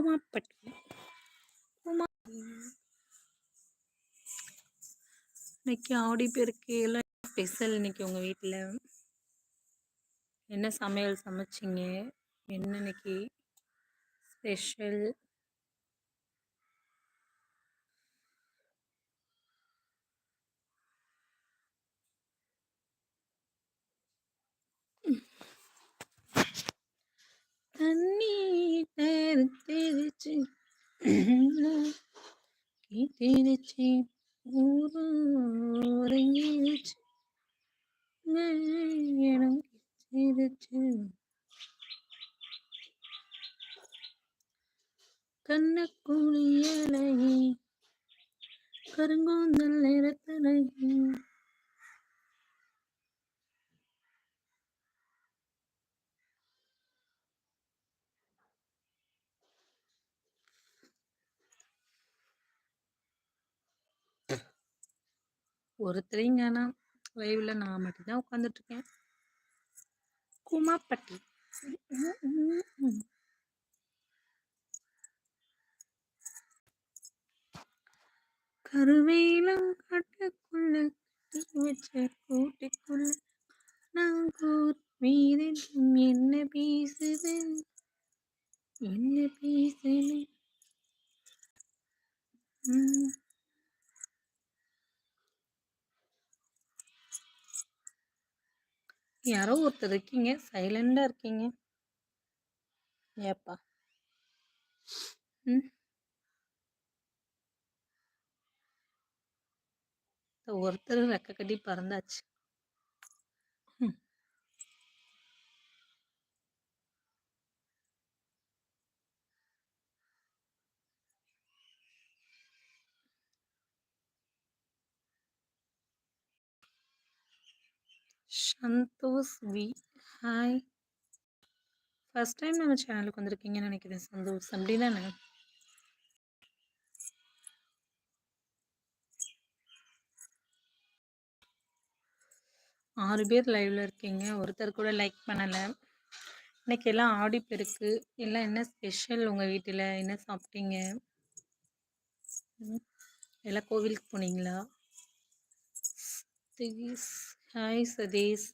உமாப்பட்டி உமா இன்னைக்கு ஆடி பெருக்கு எல்லாம் ஸ்பெஷல் இன்னைக்கு உங்கள் வீட்டில் என்ன சமையல் சமைச்சிங்க? என்ன இன்னைக்கு ஸ்பெஷல் தெரிச்சு திருச்சி ஊரங்கிருச்சு இடம் திருச்சு கருங்கூந்தல் ஒருத்தரையும் காணோம் லைவ்ல நான் மட்டும்தான் உட்காந்துட்டு இருக்கேன் குமாப்பட்டி கருவேலம் காட்டுக்குள்ள வச்ச கூட்டுக்குள்ள நான் கூர் என்ன பேசுது? என்ன பேசுது ம். யாரோ ஒருத்தர் இருக்கீங்க. சைலண்டா இருக்கீங்க. ஏப்பா. ம். ஒருத்தர் ரெக்க கட்டி பறந்தாச்சு. Santhosh V hi. First time நம்ம சேனலுக்கு வந்திருக்கீங்கன்னு நினைக்கிறேன் சந்தோஷ் அப்படி தானே ஆறு பேர் லைவ்ல இருக்கீங்க. ஒருத்தர் கூட லைக் பண்ணலை. இன்னைக்கு எல்லாம் ஆடிப்பெருக்கு எல்லாம் என்ன ஸ்பெஷல் உங்கள் வீட்டில்? என்ன சாப்பிட்டீங்க? எல்லாம் கோவிலுக்கு போனீங்களா? திஸ் ஹாய் சதீஷ்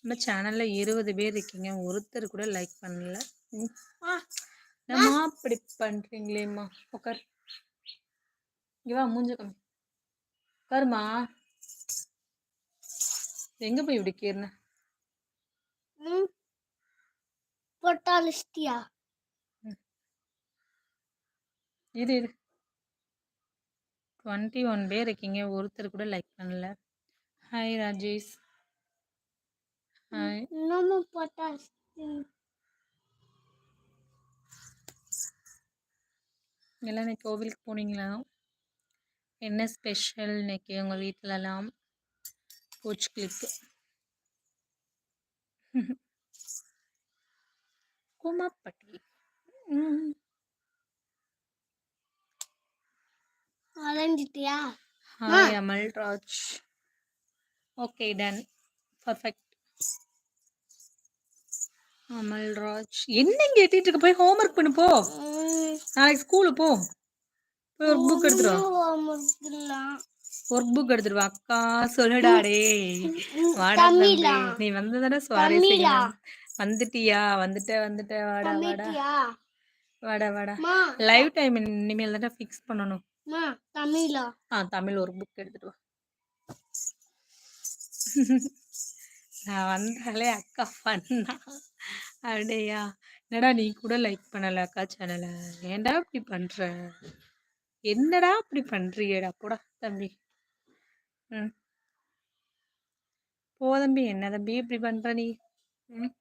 நம்ம சேனலில் இருபது பேர் இருக்கீங்க. ஒருத்தர் கூட லைக் பண்ணல. ம். ஆ, என்னம்மா அப்படி பண்ணுறீங்களேம்மா உட்கார் இங்கே வா மூஞ்ச கம்மி. எங்கே போய் இப்படி கீர்ன பொட்டாலிஸ்டியா? இரு இரு. டுவெண்ட்டி ஒன் பேர் இருக்கீங்க. ஒருத்தர் கூட லைக் பண்ணல. ஹாய் ராஜேஷ் ஹாய் இன்னமும் பொட்டாலிஸ்டி எல்லாம் இன்னைக்கு கோவிலுக்கு போனீங்களா? என்ன ஸ்பெஷல் இன்னைக்கு உங்கள் வீட்டிலலாம் பூச்சி கிளிப்பு குமாப்பட்டி. ம். அலைஞ்சிட்டியா? ஹாய் அமல் ராஜ் ஓகே டன் பர்ஃபெக்ட் அமல் ராஜ் என்ன கேட்டிட்டு இருக்க போய் ஹோம்ஒர்க் பண்ணு போ. நாளைக்கு ஸ்கூலுக்கு போ. போய் ஒரு புக் எடுத்துரு ஒர்க் புக் எடுத்துட்டு வா. அக்கா சொல்லுடா டேய். வாடா நீ வந்ததானே சுவாரஸ்யம் வந்துட்டியா? வந்துட்ட வந்துட்ட. வாடா வாடா. வாடா வாடா. லைவ் டைம் இனிமேல் தானே ஃபிக்ஸ் பண்ணணும். ஆ தமிழ் ஒரு புக் எடுத்துட்டு வா. நான் வந்தாலே அக்கா பண்ணா. அப்படியா என்னடா நீ கூட லைக் பண்ணல அக்கா சேனலை ஏன்டா இப்படி பண்ற? என்னடா இப்படி பண்றியடா? போடா தம்பி. ம். போ தம்பி. என்ன தம்பி இப்படி பண்ற நீ? ம்.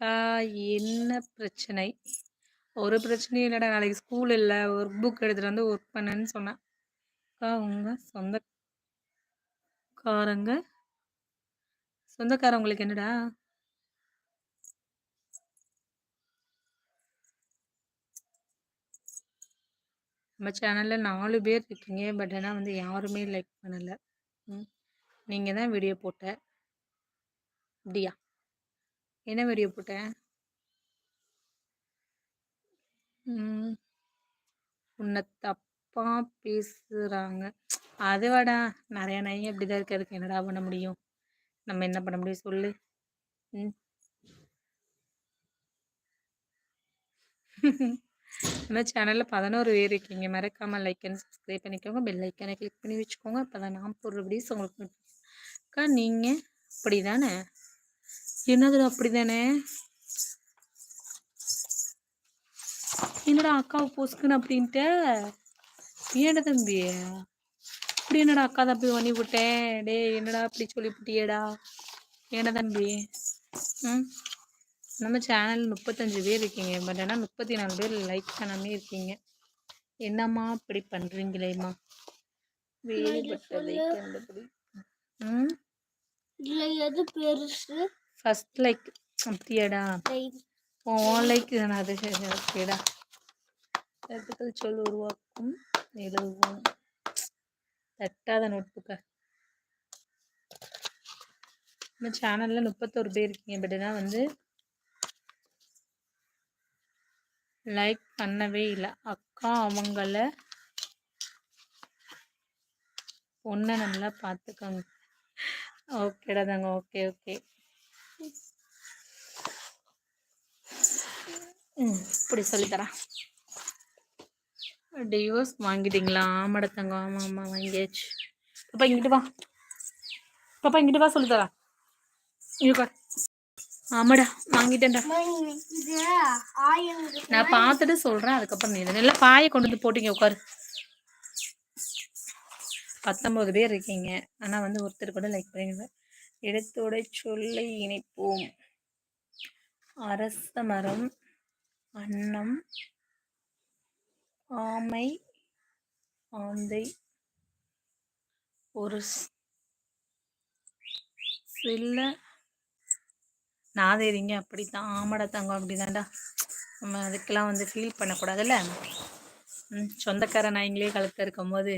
அக்கா என்ன பிரச்சனை? ஒரு பிரச்சனையும் இல்லைடா. நாளைக்கு ஸ்கூல் இல்லை. ஒர்க் புக் எடுத்துட்டு வந்து ஒர்க் பண்ணேன்னு சொன்னேன் அக்கா சொந்த சொந்தக்காரங்க? சொந்தக்காரவங்களுக்கு என்னடா? நம்ம சேனலில் நாலு பேர் இருக்கீங்க. பட் ஆனால் வந்து யாருமே லைக் பண்ணலை. ம். நீங்கள் தான் வீடியோ போட்ட. அப்படியா? என்ன வீடியோ போட்டேன் ம். உன்னை பேசுகிறாங்க பேசுறாங்க. அதுவாடா நெறைய நாய்ங்க இப்படிதான் இருக்கு. அதுக்கு என்னடா பண்ண முடியும்? நம்ம என்ன பண்ண முடியும் சொல்லு? ம். நம்ம சேனல்ல 11 பேர் இருக்கீங்க. மறக்காம லைக் அண்ட் சப்ஸ்கிரைப் பண்ணிக்கோங்க. பெல் ஐக்கனை கிளிக் பண்ணி வச்சுக்கோங்க. அப்பதான் நான் போடுற வீடியோஸ் உங்களுக்கு நோட்டி அக்கா நீங்க அப்படிதானே? என்னது அப்படிதானே? என்னடா அக்காவை பொசுக்குன்னு அப்படின்ட்டு ஏன்டா தம்பி? இப்படி என்னடா அக்கா தம்பி பண்ணி விட்டேன்? டேய் என்னடா இப்படி சொல்லிப்புட்டியேடா? ஏன்டா தம்பி? ம். நம்ம சேனல் 35 பேர் இருக்கீங்க. பட் ஆனா 34 பேர் லைக் பண்ணாமே இருக்கீங்க. என்னம்மா இப்படி பண்றீங்களேம்மா? வேறுபட்டதை சொல்லு. கண்டுபிடி. ம். எது பெருசு ஃபர்ஸ்ட் லைக் அப்படியாடா? உன் லைக் தானே அது சரி ஓகேடா. கருத்துக்கள் சொல் உருவாக்கும் எழுதுவோம். தட்டாத நோட்புக்கை நம்ம சேனல்ல 31 பேர் இருக்கீங்க. பட் ஆனா வந்து லைக் பண்ணவே இல்லை அக்கா அவங்கள பொண்ணை நல்லா பார்த்துக்கோங்க. ஓகேடா தாங்க ஓகே ஓகே. ம். இப்படி சொல்லித்தரேன் டிவோர்ஸ் வாங்கிட்டீங்களா? ஆமாட தங்கம். ஆமா ஆமா வாங்கியாச்சு. பாப்பா இங்கிட்டு வா. பாப்பா இங்கிட்டு வா சொல்லுதா தரேன். உட்கார். ஆமாடா வாங்கிட்டேன்டா. நான் பார்த்துட்டு சொல்றேன். அதுக்கப்புறம் நீ நல்லா பாயை கொண்டு வந்து போட்டிங்க உட்காரு. 19 பேர் இருக்கீங்க. ஆனா வந்து ஒருத்தர் கூட லைக் பண்ணிடுவேன் இடத்தோட சொல்லை இணைப்போம். அரச மரம், அன்னம், ஆமை, ஆந்தை, ஒரு சில்ல நாதேரிங்க அப்படித்தான். ஆமாடா தங்கம் அப்படிதான்டா. நம்ம அதுக்கெல்லாம் வந்து ஃபீல் பண்ணக்கூடாதுல்ல. ம் சொந்தக்கார நாய்ங்களே கழுத்த இருக்கும்போது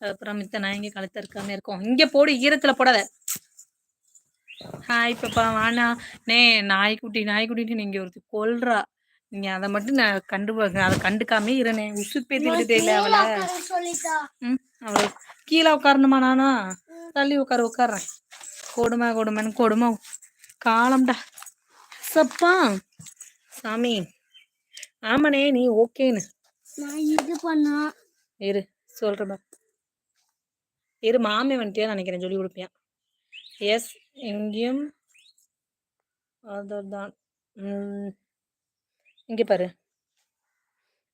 அப்புறம் மித்த நாய்ங்க கழுத்த இருக்காம இருக்கும். இங்க போடு ஈரத்துல போடாத. ஹாய் பாப்பா வாண்ணா. நே நாய்க்குட்டி நாய்க்குட்டின்னு நீங்க ஒருத்தி கொல்றா. நீங்க அதை மட்டும் நான் கண்டு அதை கண்டுக்காம இருனே. உசுப்பேத்தி விட்டுட்டே அவள கீழே உட்கார சொல்லிட்டா. ம் அவள கீழே உட்காரணுமா நானா? தள்ளி உட்கார உட்கார்றேன். கொடுமை கொடுமைன்னு கொடுமை. காலம்டா. சப்பா. சாமி. ஆமாண்ணே நீ ஓகேன்னு. நான் இது பண்ணா. இரு சொல்கிறேன் பா இரு மாமே வந்துட்டியா நினைக்கிறேன். சொல்லி கொடுப்பேன் எஸ் எங்கேயும் அதர் தான் இங்கே பாரு.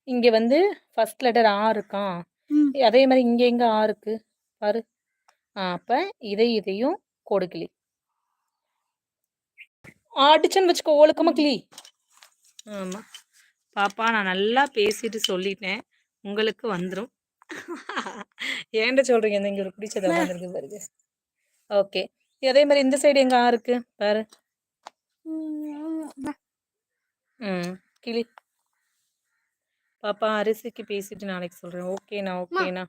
இங்கே வந்து ஃபர்ஸ்ட் லெட்டர் ஆ இருக்கான். அதே மாதிரி இங்கே எங்கே ஆ இருக்கு? பாரு. ஆ அப்போ இதை இதையும் கோடு கிளி அடிச்சேன்னு வச்சுக்கோ ஒழுக்கமா கிளி. ஆமாம் பாப்பா நான் நல்லா பேசிட்டு சொல்லிட்டேன். உங்களுக்கு வந்துடும் ஏன்ட சொல்றீங்க? இந்த இங்க ஒரு பிடிச்சத வந்துருக்கு பாருங்க. ஓகே. அதே மாதிரி இந்த சைடு எங்க ஆ இருக்கு? பாரு. ம். கிளி பாப்பா அரிசிக்கு பேசிட்டு நாளைக்கு சொல்றேன். ஓகேண்ணா ஓகேண்ணா.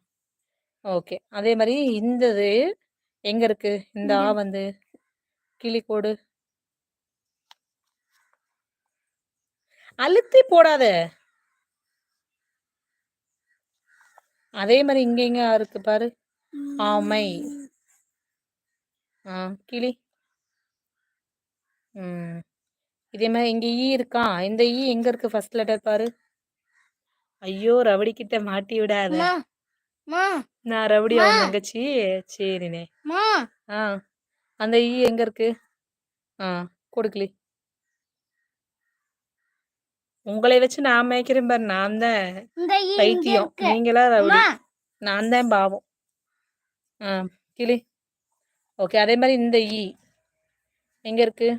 ஓகே. அதே மாதிரி இந்த இது எங்க இருக்கு? இந்த ஆ வந்து கிளி கோடு. அழுத்தி போடாத. அதே மாதிரி இங்க எங்க இருக்கு பாரு. ஆமை. ஆ கிளி. ம். இதே மாதிரி இங்க ஈ இருக்கா? இந்த ஈ எங்க இருக்கு? ஃபர்ஸ்ட் லெட்டர் பாரு. ஐயோ ரவடி கிட்ட மாட்டி விடாத. நான் ரவுடி அவன் தங்கச்சி. சரிண்ணே. மா. ஆ அந்த ஈ எங்க இருக்கு? ஆ கொடுக்கலி. உங்களை வச்சு நான் மேய்க்கிறேன் பாரு நான் தான் பைத்தியம். நீங்களா ரவுடி? நான் தான் பாவம். ஆ கிளி. ஓகே அதே மாதிரி இந்த ஈ. எங்க இருக்கு?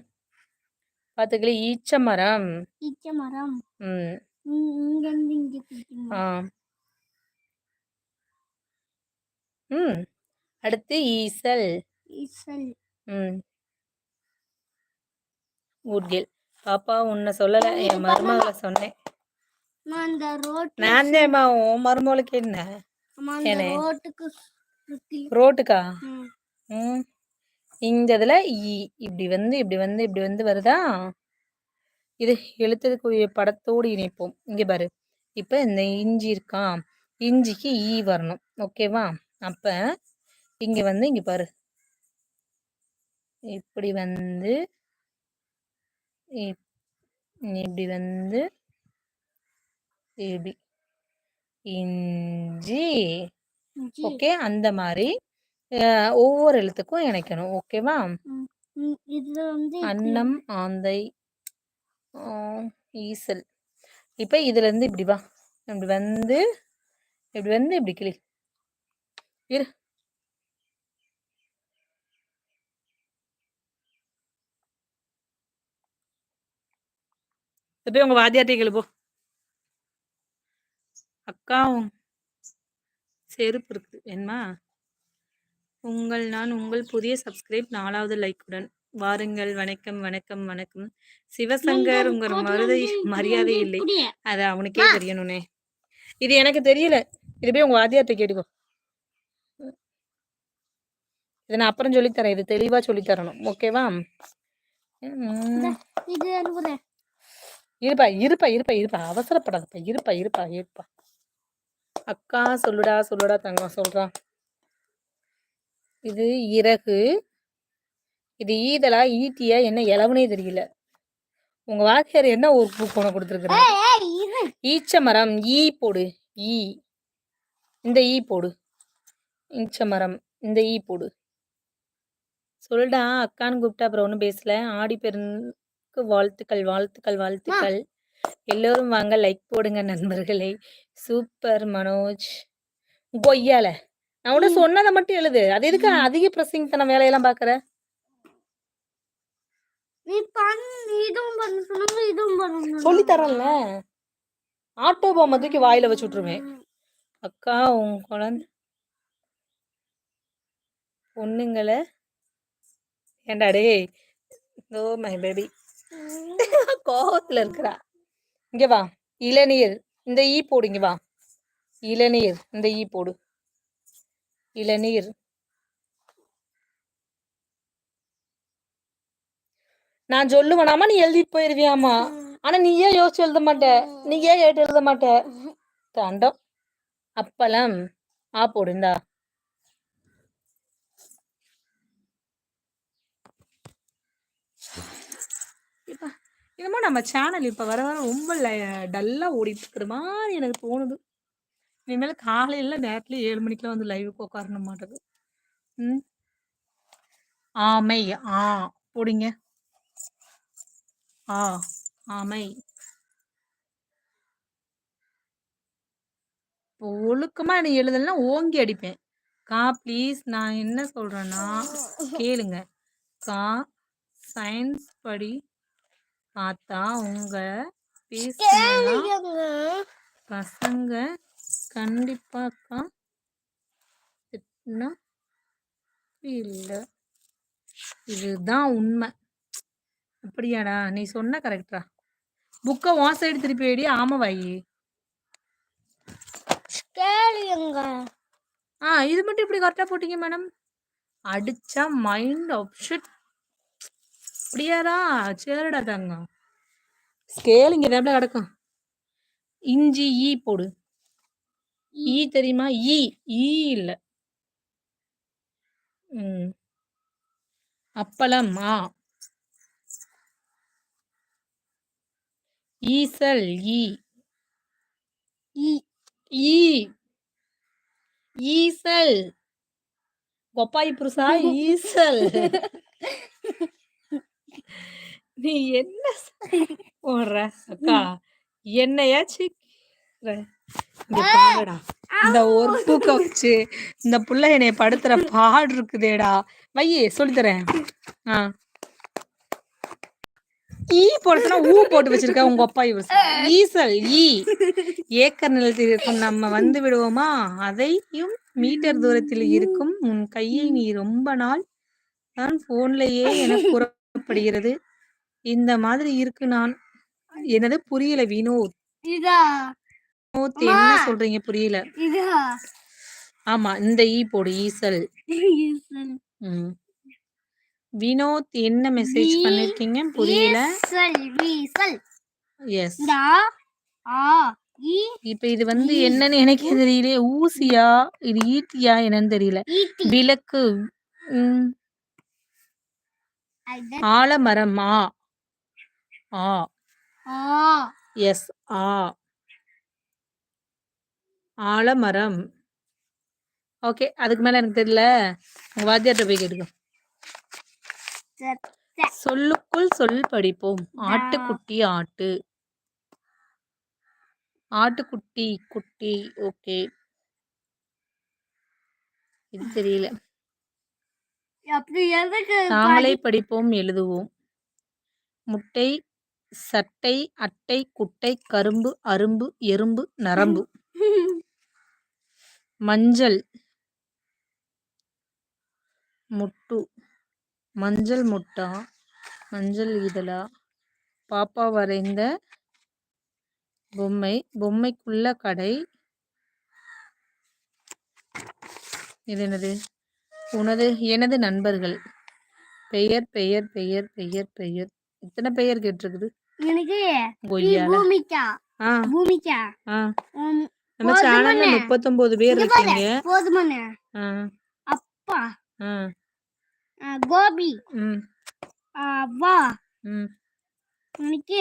பார்த்துக்கிளி ஈச்ச மரம். ஈச்ச மரம். ம். இங்க இருந்து இங்க ஆ. ம். அடுத்து ஈசல். ஈசல். ம். குட்கில் பாப்பா உன்னை சொல்லலை என் மருமகளை சொன்னேன். நான் தான்மா உன் மருமகளுக்கு என்ன? ரோட்டுக்கு சுத்தி. ரோட்டுக்கா? ம். இந்த இதில் ஈ இப்படி வந்து இப்படி வந்து இப்படி வந்து வருதா? இது எழுத்துக்குரிய படத்தோடு இணைப்போம். இங்கே பாரு. இப்போ இந்த இஞ்சி இருக்கா? இஞ்சிக்கு ஈ வரணும். ஓகேவா அப்போ இங்கே வந்து இங்கே பாரு. இப்படி வந்து இப்- இப்படி வந்து இப்படி இஞ்சி. ஓகே அந்த மாதிரி ஒவ்வொரு எழுத்துக்கும் இணைக்கணும். ஓகேவா? ம், இதுல வந்து அன்னம் ஆந்தை ஆ, ஈசல். இப்போ இதுல இருந்து இப்படி வா. இப்படி வந்து இப்படி வந்து இப்படி கிளி. இரு. இது போய் உங்க வாத்தியார்ட்டே கேளு போ. அக்கா உன் செருப்பு இருக்குது. என்னமா உங்கள் நான் உங்கள் புதிய சப்ஸ்கிரைப் நாலாவது லைக்குடன் வாருங்கள். வணக்கம் வணக்கம் வணக்கம். சிவசங்கர் கோட்ல மருதை மரியாதை இல்லை. அது அவனுக்கே தெரியணும்னே. இது எனக்கு தெரியல. இது போய் உங்க வாத்தியார்ட்ட கேட்டுக்கோ. இதை நான் அப்புறம் சொல்லித்தரேன். இது தெளிவா சொல்லித் தரணும் ஓகேவா இருப்பா இருப்பா இருப்பா இருப்பா. அவசரப்படாதப்பா. இருப்பா இருப்பா இருப்பா. அக்கா சொல்லுடா சொல்லுடா தங்கம் சொல்றா. இது இறகு. இது ஈதலா ஈட்டியா என்ன இளவுனே தெரியல. உங்க வாத்தியார் என்ன ஒரு புக் ஏய் இது ஈச்ச மரம் ஈ போடு ஈ. இந்த ஈ போடு. ஈச்ச மரம் இந்த ஈ போடு. சொல்டா அக்கான்னு கூப்பிட்டா அப்புறம் ஒன்றும் பேசல. ஆடி பெருக்கு வாழ்த்துக்கள் வாழ்த்துக்கள் வாழ்த்துக்கள். எல்லோரும் வாங்க லைக் போடுங்க நண்பர்களே. சூப்பர் மனோஜ். கொய்யால நான் உட சொன்னதை மட்டும் எழுது. அது எதுக்கு அதிக பிரசிங் தன வேலையெல்லாம் பாக்குற? நீ பண்ணு இதுவும் பண்ண சொன்னாங்க இதுவும் பண்ணணும் சொல்லி. தரல ஆட்டோ பொம்மை தூக்கி வாயில வச்சு விட்டுருவேன் அக்கா உன் குழந்தை பொண்ணுங்களை? ஏண்டா டேய்? Oh my. பேபி கோவத்துல இருக்கிறா. இங்க வா. இளநீர். இந்த ஈ போடு இங்க வா. இளநீர். இந்த ஈ போடு. இளநீர். நான் சொல்லுவேனாமா நீ எழுதிட்டு போயிருவியாமா ஆனா நீ ஏன் யோசிச்சு எழுத மாட்ட? நீ ஏன் கேட்டு எழுத மாட்ட? தண்டம். அப்பளம். ஆ போடுந்தா இப்ப என்னமோ நம்ம சேனல் இப்ப வர வர ரொம்ப டல்லா ஓடிட்டு இருக்கிற மாதிரி எனக்கு தோணுது. இனிமேல் காலையில நேரத்துல ஏழு மணிக்கெல்லாம் வந்து லைவுக்கு உட்காரணும் மாட்டேங்குது ம். ஆமை ஆ போடுங்க. ஆ ஆமை. இப்போ ஒழுக்கமா நீ எழுதலைன்னா ஓங்கி அடிப்பேன். கா ப்ளீஸ் நான் என்ன சொல்றேன்னா கேளுங்க. கா சயின்ஸ் படி பார்த்தா உங்க பேசுனா பசங்க கண்டிப்பாக்கா. திட்டினா இல்லை. இதுதான் உண்மை. அப்படியாடா நீ சொன்ன கரெக்டா புக்கை உன் சைடு திருப்பி வைடி ஆமா வாயி ஆ இது மட்டும் இப்படி கரெக்டாக போட்டீங்க மேடம் அடிச்சா மைண்ட் அப்செட் அப்படியாடா சரிடா தங்கம். ஸ்கேல் இங்கே டேப்ல கிடக்கும். இஞ்சி ஈ போடு. ஈ தெரியுமா? ஈ. ஈ இல்ல. ம். அப்பளம் ஆ. ஈசல் ஈ. ஈ. ஈ. ஈசல். கொப்பாய் புருஷா ஈசல். நீ என்ன போடுற அக்கா? என்னையாச்சு இங்க பாருடா. இந்த ஒரு தூக்க வச்சு இந்த புள்ள என்னைய படுத்துற பாடு இருக்குதேடா. வையே சொல்லித்தரேன். ஆ. ஈ போடுறதுனா ஊ போட்டு வச்சிருக்க உங்க அப்பா இவர். ஈசல் ஈ. ஏக்கர் நிலத்தில் இருக்கும் நம்ம வந்து விடுவோமா? அதையும் மீட்டர் தூரத்தில் இருக்கும் உன் கையை நீ ரொம்ப நாள் நான் போன்லயே என கூறப்படுகிறது. இந்த மாதிரி இருக்கு நான். என்னது? புரியல வினோத். வினோத் என்ன சொல்றீங்க புரியல. ஆமா இந்த ஈ போடு ஈசல். வினோத் என்ன மெசேஜ் பண்ணிருக்கீங்க? புரியல. எஸ் இப்ப இது வந்து என்னன்னு எனக்கே தெரியலையே ஊசியா? இது ஈட்டியா என்னன்னு தெரியல. விளக்கு. ஆலமரம் ஆ. ஆ. எஸ் ஆ. ஆலமரம். ஓகே அதுக்கு மேல எனக்கு தெரியல. உங்க வாத்தியார்ட்ட போய் கேட்டுக்கோ. சொல்லுக்குள் சொல் படிப்போம். ஆட்டுக்குட்டி ஆட்டு. ஆட்டுக்குட்டி குட்டி ஓகே. இது தெரியல. நாங்களே படிப்போம் எழுதுவோம். முட்டை சட்டை அட்டை குட்டை கரும்பு அரும்பு எறும்பு நரம்பு. மஞ்சள். முட்டு. மஞ்சள் முட்டா மஞ்சள் இதழா. பாப்பா வரைந்த பொம்மை பொம்மைக்குள்ள கடை. இது என்னது? உனது எனது நண்பர்கள். பெயர் பெயர் பெயர் பெயர் பெயர். இத்தனை பெயர் கேட்டிருக்குது? எனக்கு ஆ. உம், நம்ம. சேனல்ல முப்பத்தொன்பது பேர் இருக்கீங்க. போதுமாண்ணே. ஆ. அப்பா. கோபி. ம். ஆ, வா. ம். எனக்கு